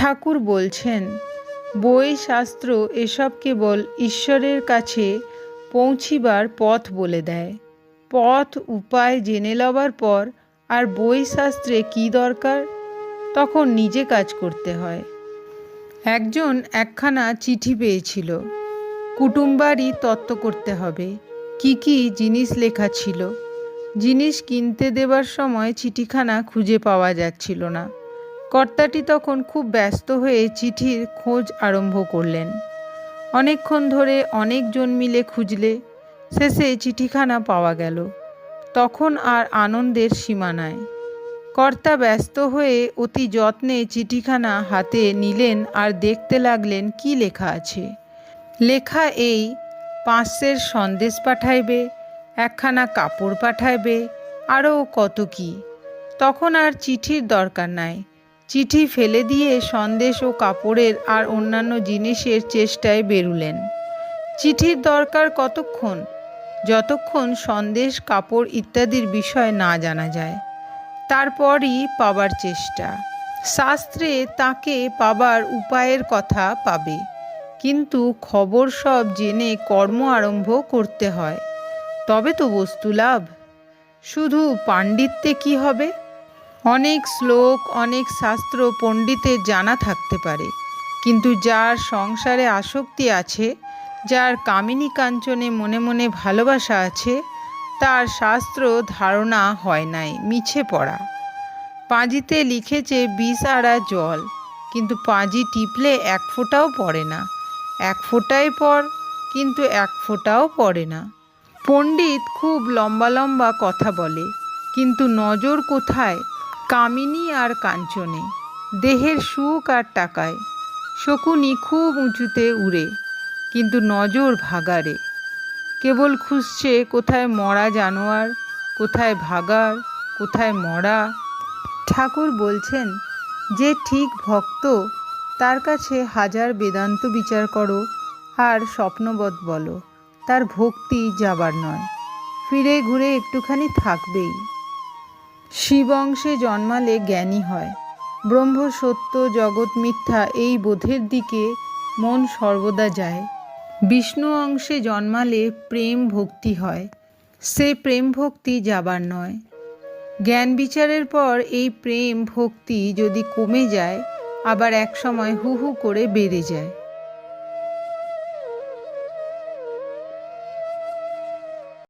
ঠাকুর বলছেন, বই, শাস্ত্র এসব কেবল ঈশ্বরের কাছে পৌঁছিবার পথ বলে দেয়। পথ, উপায় জেনে লবার পর আর বই, শাস্ত্রে কী দরকার? তখন নিজে কাজ করতে হয়। একজন একখানা চিঠি পেয়েছিল কুটুমবাড়ি তত্ত্ব করতে হবে। কি কি জিনিস লেখা ছিল? জিনিস কিনতে দেবার সময় চিঠিখানা খুঁজে পাওয়া যাচ্ছিল না। কর্তাটি তখন খুব ব্যস্ত হয়ে চিঠির খোঁজ আরম্ভ করলেন। অনেকক্ষণ ধরে অনেকজন মিলে খুঁজলে শেষে চিঠিখানা পাওয়া গেল। তখন আর আনন্দের সীমানায় কর্তা ব্যস্ত হয়ে অতি যত্নে চিঠিখানা হাতে নিলেন আর দেখতে লাগলেন কি লেখা আছে। লেখা এই পাঁচশের সন্দেশ পাঠাইবে, একখানা কাপড় পাঠাইবে, আরও কত কি। তখন আর চিঠির দরকার নাই। চিঠি ফেলে দিয়ে সন্দেশ ও কাপড়ের আর অন্যান্য জিনিসের চেষ্টায় বেরুলেন। চিঠির দরকার কতক্ষণ? যতক্ষণ সন্দেশ, কাপড় ইত্যাদির বিষয় না জানা যায়। তারপরই পাবার চেষ্টা। শাস্ত্রে তাকে পাবার উপায়ের কথা পাবে। কিন্তু খবর সব জেনে কর্ম আরম্ভ করতে হয়। তবে তো বস্তু লাভ শুধু পাণ্ডিত্যে কি হবে? অনেক শ্লোক, অনেক শাস্ত্র পণ্ডিতের জানা থাকতে পারে। কিন্তু যার সংসারে আসক্তি আছে, যার কামিনী কাঞ্চনে মনে মনে ভালোবাসা আছে, তার শাস্ত্র ধারণা হয় নাই, মিছে পড়া। পাঁজিতে লিখেছে বিষ আড়া জল। কিন্তু পাঁজি টিপলে এক ফোঁটাও পড়ে না। এক ফোঁটাই পর কিন্তু এক ফোঁটাও পড়ে না। পণ্ডিত খুব লম্বা লম্বা কথা বলে, কিন্তু নজর কোথায়? কামিনী আর কাঞ্চনে, দেহের সুখ আর টাকায়। শকুনি খুব উঁচুতে উড়ে, কিন্তু নজর ভাগারে কেবল খুঁজছে কোথায় মরা জানোয়ার, কোথায় ভাগার, কোথায় মরা। ঠাকুর বলছেন, যে ঠিক ভক্ত, তার কাছে হাজার বেদান্ত বিচার করো, আর স্বপ্নবৎ বলো। তার ভক্তি যাবার নয়। ফিরে ঘুরে একটুখানি থাকবেই। শিবংশে জন্মালে জ্ঞানী হয়। ব্রহ্ম সত্য জগৎ মিথ্যা এই বোধের দিকে মন সর্বদা যায়। বিষ্ণু অংশে জন্মালে প্রেম ভক্তি হয়। সে প্রেম ভক্তি যাবার নয়। জ্ঞান বিচারের পর এই প্রেম ভক্তি যদি কমে যায়, আবার এক সময় হু হু করে বেড়ে যায়।